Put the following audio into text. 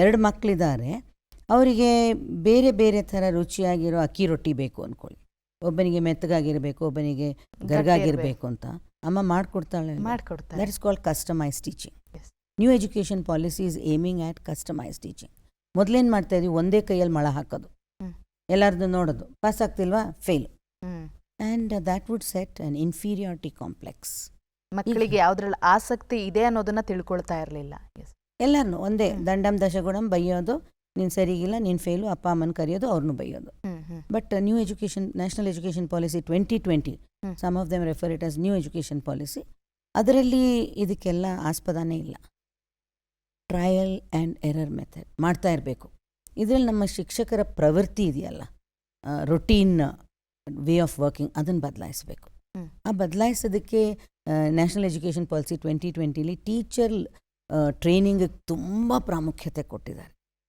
ಎರಡು ಮಕ್ಕಳಿದ್ದಾರೆ. ಅವರಿಗೆ ಬೇರೆ ಬೇರೆ ಥರ ರುಚಿಯಾಗಿರೋ ಅಕ್ಕಿ ರೊಟ್ಟಿ ಬೇಕು ಅಂದ್ಕೊಳ್ಳಿ. ಒಬ್ಬನಿಗೆ ಮೆತ್ತಗಾಗಿರಬೇಕು ಒಬ್ಬನಿಗೆ ಗರ್ಗಾಗಿರಬೇಕು ಅಂತ. ಅಮ್ಮ ಮಾಡಿಕೊಡ್ತಾಳೆ ಮಾಡಿಕೊಡ್ತಾಳೆ. That is called customise teaching new education policy is aiming at customise teaching ಮೊದಲೇನು ಮಾಡ್ತಾ ಇದೀವಿ? ಒಂದೇ ಕೈಯಲ್ಲಿ ಮಳ ಹಾಕೋದು. ಎಲ್ಲರದ್ದು ನೋಡೋದು. Pass ಆಗ್ತಿಲ್ವಾ? Fail and that would set an inferiority complex ಮಕ್ಕಳಿಗೆ ಯಾವುದ್ರಲ್ಲಿ ಆಸಕ್ತಿ ಇದೆ ಅನ್ನೋದನ್ನ ತಿಳ್ಕೊಳ್ತಾ ಇರಲಿಲ್ಲ. ಎಲ್ಲರನ್ನು ಒಂದೇ. ದಂಡಂ ದಶಗುಣಂ ಬೈಯೋದು ನೀನು ಸರಿಗಿಲ್ಲ ನೀನು ಫೇಲು ಅಪ್ಪ ಅಮ್ಮನ ಕರೆಯೋದು ಅವ್ರನ್ನೂ ಬೈಯೋದು but new education national education policy twenty twenty some of them refer it as new education policy. ಅದರಲ್ಲಿ ಇದಕ್ಕೆಲ್ಲ ಆಸ್ಪದನೇ ಇಲ್ಲ. ಟ್ರಯಲ್ ಆ್ಯಂಡ್ ಎರರ್ ಮೆಥಡ್ ಮಾಡ್ತಾ ಇರಬೇಕು. ಇದರಲ್ಲಿ ನಮ್ಮ ಶಿಕ್ಷಕರ ಪ್ರವೃತ್ತಿ ಇದೆಯಲ್ಲ ರೊಟೀನ್ ವೇ ಆಫ್ ವರ್ಕಿಂಗ್ ಅದನ್ನು ಬದಲಾಯಿಸಬೇಕು. ಆ ಬದಲಾಯಿಸೋದಕ್ಕೆ ನ್ಯಾಷನಲ್ ಎಜುಕೇಷನ್ ಪಾಲಿಸಿ ಟ್ವೆಂಟಿ ಟ್ವೆಂಟಿಲಿ ಟೀಚರ್ ಟ್ರೈನಿಂಗಿಗೆ ತುಂಬ ಪ್ರಾಮುಖ್ಯತೆ ಕೊಟ್ಟಿದ್ದಾರೆ.